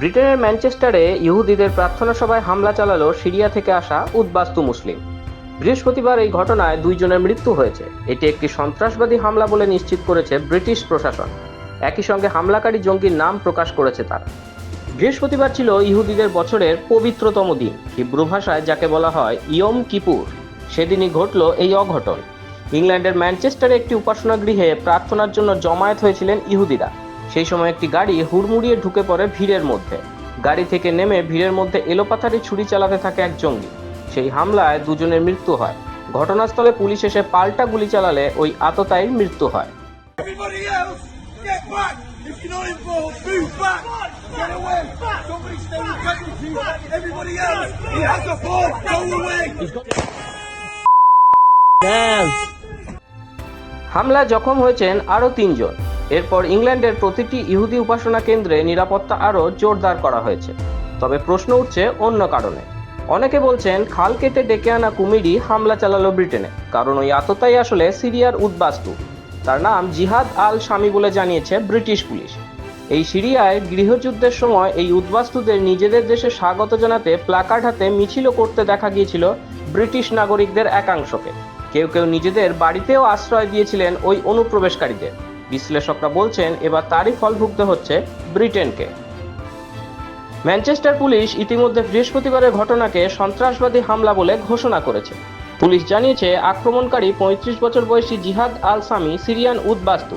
ব্রিটেনের ম্যানচেস্টারে ইহুদিদের প্রার্থনা সভায় হামলা চালালো সিরিয়া থেকে আসা উদ্বাস্তু মুসলিম। বৃহস্পতিবার এই ঘটনায় দুইজনের মৃত্যু হয়েছে। এটি একটি সন্ত্রাসবাদী হামলা বলে নিশ্চিত করেছে ব্রিটিশ প্রশাসন। একই সঙ্গে হামলাকারী জঙ্গির নাম প্রকাশ করেছে তারা। বৃহস্পতিবার ছিল ইহুদিদের বছরের পবিত্রতম দিন। হিব্রু ভাষায় যাকে বলা হয় ইয়ম কিপুর, সেদিনই ঘটল এই অঘটন। ইংল্যান্ডের ম্যানচেস্টারে একটি উপাসনা গৃহে প্রার্থনার জন্য জমায়েত হয়েছিলেন ইহুদিরা। সেই সময় একটি গাড়ি হুড়মুড়িয়ে ঢুকে পড়ে ভিড়ের মধ্যে। গাড়ি থেকে নেমে ভিড়ের মধ্যে এলোপাথারি ছুরি চালাতে থাকে এক জঙ্গি। সেই হামলায় দুজনের মৃত্যু হয়। ঘটনাস্থলে পুলিশ এসে পাল্টা গুলি চালালে ওই আততায়ীর মৃত্যু হয়! হামলায় জখম হয়েছেন আরও তিনজন। এরপর ইংল্যান্ডের প্রতিটি ইহুদি উপাসনা কেন্দ্রে নিরাপত্তা আরও জোরদার করা হয়েছে। তবে প্রশ্ন উঠছে অন্য কারণে। অনেকে বলছেন, খাল কেটে ডেকে আনা কুমিরই হামলা চালালো ব্রিটেনে, কারণ ওই আততাই আসলে সিরিয়ার উদ্বাস্তু। তার নাম জিহাদ আল শামি বলে জানিয়েছে ব্রিটিশ পুলিশ। এই সিরিয়ায় গৃহযুদ্ধের সময় এই উদ্বাস্তুদের নিজেদের দেশে স্বাগত জানাতে প্লাকার্ড হাতে মিছিলও করতে দেখা গিয়েছিল ব্রিটিশ নাগরিকদের একাংশকে। কেউ কেউ নিজেদের বাড়িতেও আশ্রয় দিয়েছিলেন ওই অনুপ্রবেশকারীদের। বিশ্লেষকরা বলছেন, এবার তারই ফল ভুগতে হচ্ছে ব্রিটেনকে। ম্যানচেস্টার পুলিশ ইতিমধ্যে বৃহস্পতিবারের ঘটনাকে সন্ত্রাসবাদী হামলা বলে ঘোষণা করেছে। পুলিশ জানিয়েছে, আক্রমণকারী পঁয়ত্রিশ বছর বয়সী জিহাদ আল সামি সিরিয়ান উদ্বাস্তু।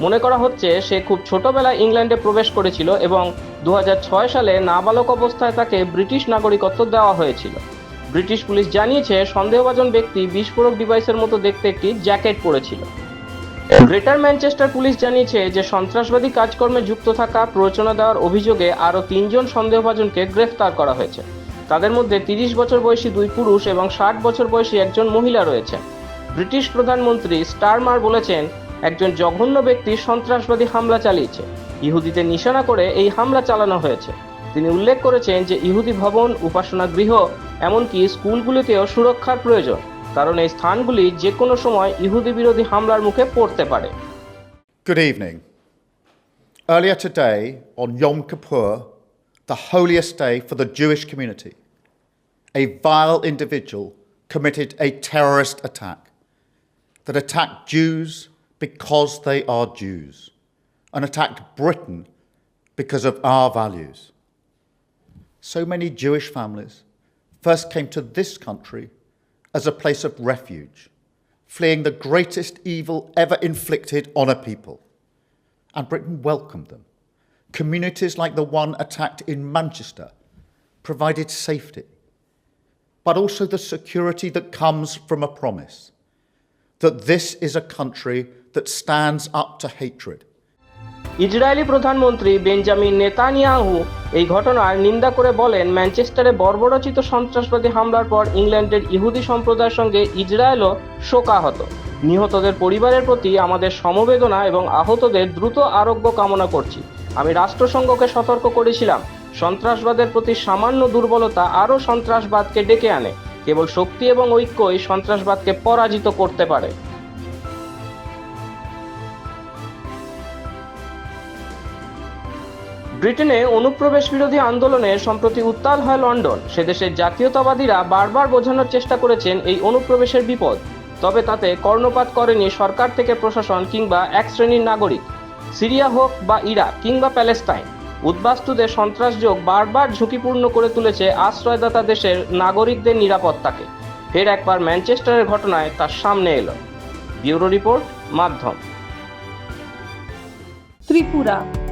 মনে করা হচ্ছে, সে খুব ছোটবেলায় ইংল্যান্ডে প্রবেশ করেছিল এবং দু হাজার ছয় সালে নাবালক অবস্থায় তাকে ব্রিটিশ নাগরিকত্ব দেওয়া হয়েছিল। ব্রিটিশ পুলিশ জানিয়েছে, সন্দেহভাজন ব্যক্তি বিস্ফোরক ডিভাইসের মতো দেখতে একটি জ্যাকেট পরেছিল। গ্রেটার ম্যানচেস্টার পুলিশ জানিয়েছে যে সন্ত্রাসবাদী কাজকর্মে যুক্ত থাকা প্ররোচনা দেওয়ার অভিযোগে আরও তিনজন সন্দেহভাজনকে গ্রেফতার করা হয়েছে। তাদের মধ্যে তিরিশ বছর বয়সী দুই পুরুষ এবং ষাট বছর বয়সী একজন মহিলা রয়েছে। ব্রিটিশ প্রধানমন্ত্রী স্টারমার বলেছেন, একজন জঘন্য ব্যক্তি সন্ত্রাসবাদী হামলা চালিয়েছে। ইহুদিদের নিশানা করে এই হামলা চালানো হয়েছে। তিনি উল্লেখ করেছেন যে ইহুদি ভবন উপাসনা গৃহ এমনকি স্কুলগুলিতেও সুরক্ষার প্রয়োজন। কারণ এই স্থানগুলি যে কোনো সময় ইহুদি বিরোধী হামলার মুখে পড়তে পারে Good evening. Earlier today, on Yom Kippur, the holiest day for the Jewish community, a vile individual committed a terrorist attack that attacked Jews because they are Jews and attacked Britain because of our values. So many Jewish families first came to this country as a place of refuge, fleeing the greatest evil ever inflicted on a people. And Britain welcomed them. Communities like the one attacked in Manchester provided safety, but also the security that comes from a promise that this is a country that stands up to hatred. Israeli প্রধানমন্ত্রী Benjamin Netanyahu এই ঘটনার নিন্দা করে বলেন, ম্যানচেস্টারে বর্বরচিত সন্ত্রাসবাদী হামলার পর ইংল্যান্ডের ইহুদি সম্প্রদায়ের সঙ্গে ইসরায়েলও শোকাহত। নিহতদের পরিবারের প্রতি আমাদের সমবেদনা এবং আহতদের দ্রুত আরোগ্য কামনা করছি। আমি রাষ্ট্রসংঘকে সতর্ক করেছিলাম। সন্ত্রাসবাদের প্রতি সামান্য দুর্বলতা আরও সন্ত্রাসবাদকে ডেকে আনে। কেবল শক্তি এবং ঐক্যই সন্ত্রাসবাদকে পরাজিত করতে পারে। ব্রিটেনে অনুপ্রবেশ বিরোধী আন্দোলনে সম্প্রতি উত্তাল হয় লন্ডন। সেদেশের জাতীয়তাবাদীরা বারবার বোঝানোর চেষ্টা করেছেন এই অনুপ্রবেশের বিপদ। তবে তাতে কর্ণপাত করেনি সরকার থেকে প্রশাসন কিংবা এক শ্রেণির নাগরিক। সিরিয়া হোক বা ইরাক কিংবা প্যালেস্তাইন উদ্বাস্তুদের সন্ত্রাসযোগ বারবার ঝুঁকিপূর্ণ করে তুলেছে আশ্রয়দাতা দেশের নাগরিকদের নিরাপত্তাকে। ফের একবার ম্যানচেস্টারের ঘটনায় তার সামনে এলো। ব্যুরো রিপোর্ট, মাধ্যম। ত্রিপুরা।